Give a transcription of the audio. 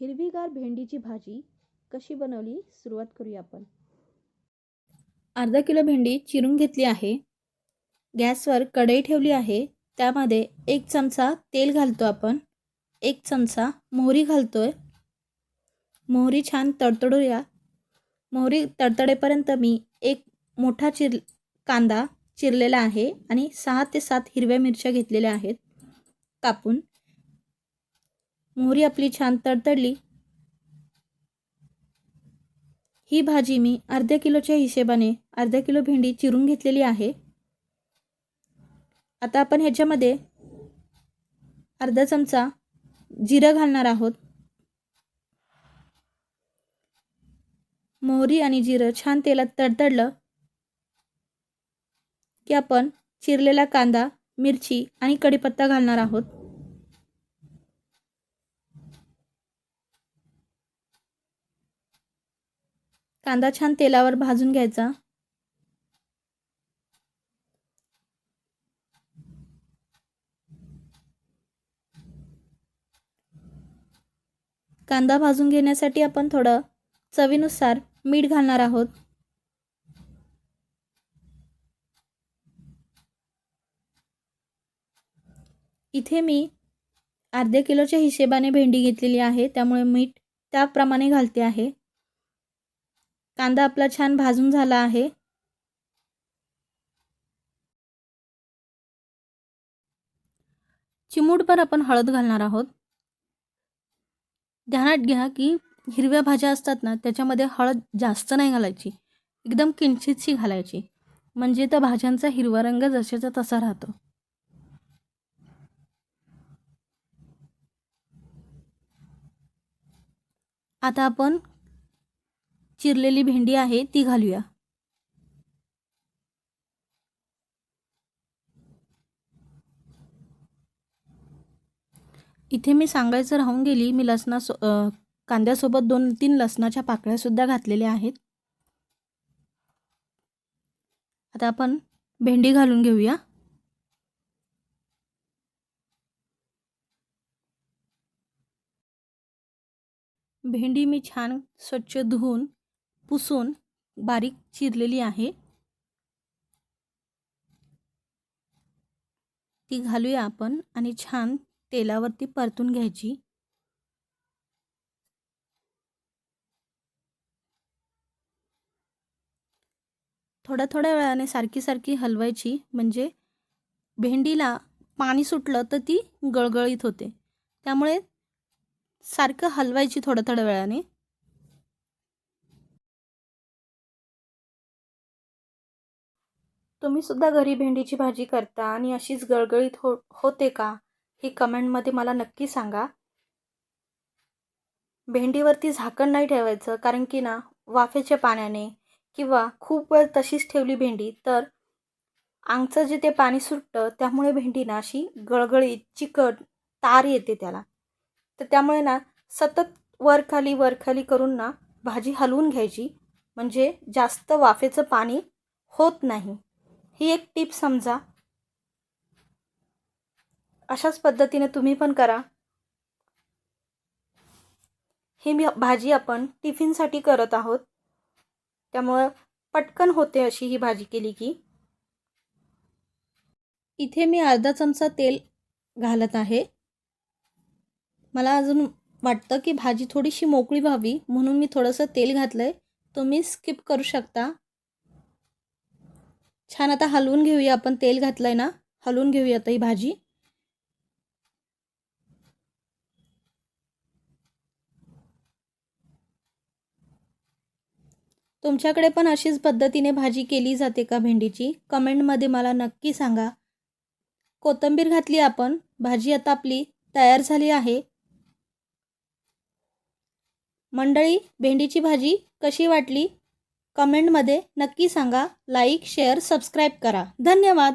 हिरवीगार भेंडीची भाजी कशी बनवली? सुरुवात करूया आपण. अर्धा किलो भेंडी चिरून घेतली आहे. गॅसवर कढई ठेवली आहे. त्यामध्ये एक चमचा तेल घालतो आपण. एक चमचा मोहरी घालतोय. मोहरी छान तडतडूया. मोहरी तडतडेपर्यंत मी एक मोठा चिर कांदा चिरलेला आहे आणि सहा ते सात हिरव्या मिरच्या घेतलेल्या आहेत. कापून मोहरी आपली छान तडतडली. ही भाजी मी अर्ध्या किलोच्या हिशेबाने अर्धा किलो भेंडी चिरून घेतलेली आहे. आता आपण ह्याच्यामध्ये अर्धा चमचा जिरं घालणार आहोत. मोहरी आणि जिरं छान तेलात तडतडलं की आपण चिरलेला कांदा मिरची आणि कढीपत्ता घालणार आहोत. कांदा छान तेलावर भाजून घ्यायचा. कांदा भाजून घेण्यासाठी आपण थोडं चवीनुसार मीठ घालणार आहोत. इथे मी अर्ध्या किलोच्या हिशेबाने भेंडी घेतलेली आहे त्यामुळे मीठ त्याप्रमाणे घालते आहे. कांदा आपला छान भाजून झाला आहे. चिमूटभर आपण हळद घालणार आहोत. ध्यानात घ्या की हिरव्या भाज्या असतात ना त्याच्यामध्ये हळद जास्त नाही घालायची. एकदम किंचितशी घालायची. म्हणजे त्या भाज्यांचा हिरवा रंग जशाचा तसा राहतो. आता आपण चिरलेली भेंडी आहे ती घालूया. इथे मी सांगायचं राहून गेली मी लसणासो कांद्यासोबत दोन तीन लसणाच्या पाकळ्यासुद्धा घातलेल्या आहेत. आता आपण भेंडी घालून घेऊया. भेंडी मी छान स्वच्छ धुवून पुसून बारीक चिरलेली आहे. ती घालूया आपण आणि छान तेलावरती परतून घ्यायची. थोड्या थोड्या वेळाने सारखी सारखी हलवायची म्हणजे भेंडीला पाणी सुटलं तर ती गळगळीत होते. त्यामुळे सारखं हलवायची थोड्या थोड्या वेळाने. तुम्हीसुद्धा घरी भेंडीची भाजी करता आणि अशीच गळगळीत हो होते का? हे कमेंटमध्ये मला नक्की सांगा. भेंडीवरती झाकण नाही ठेवायचं कारण की ना वाफेच्या पाण्याने किंवा खूप वेळ तशीच ठेवली भेंडी तर आंगचं जे ते पाणी सुटतं त्यामुळे भेंडी ना अशी गळगळीत चिकट तार येते त्याला. तर त्यामुळे ना सतत वरखाली वरखाली करून ना भाजी हलवून घ्यायची. म्हणजे जास्त वाफेचं पाणी होत नाही. ही एक टीप समजा. अशाच पद्धतीने तुम्ही पण करा. ही मी भाजी आपण टिफिनसाठी करत आहोत. त्यामुळं पटकन होते अशी ही भाजी केली की. इथे मी अर्धा चमचा तेल घालत आहे. मला अजून वाटतं की भाजी थोडीशी मोकळी व्हावी म्हणून मी थोडंसं तेल घातलं आहे तुम्ही स्किप करू शकता. छान आता हलवून घेऊया आपण. तेल घातलं आहे ना हलवून घेऊया आता ही भाजी. तुमच्याकडे पण अशीच पद्धतीने भाजी केली जाते का भेंडीची? कमेंटमध्ये मला नक्की सांगा. कोथिंबीर घातली आपण. भाजी आता आपली तयार झाली आहे. मंडळी भेंडीची भाजी कशी वाटली? कमेंटमध्ये नक्की सांगा लाईक शेअर सबस्क्राईब करा. धन्यवाद.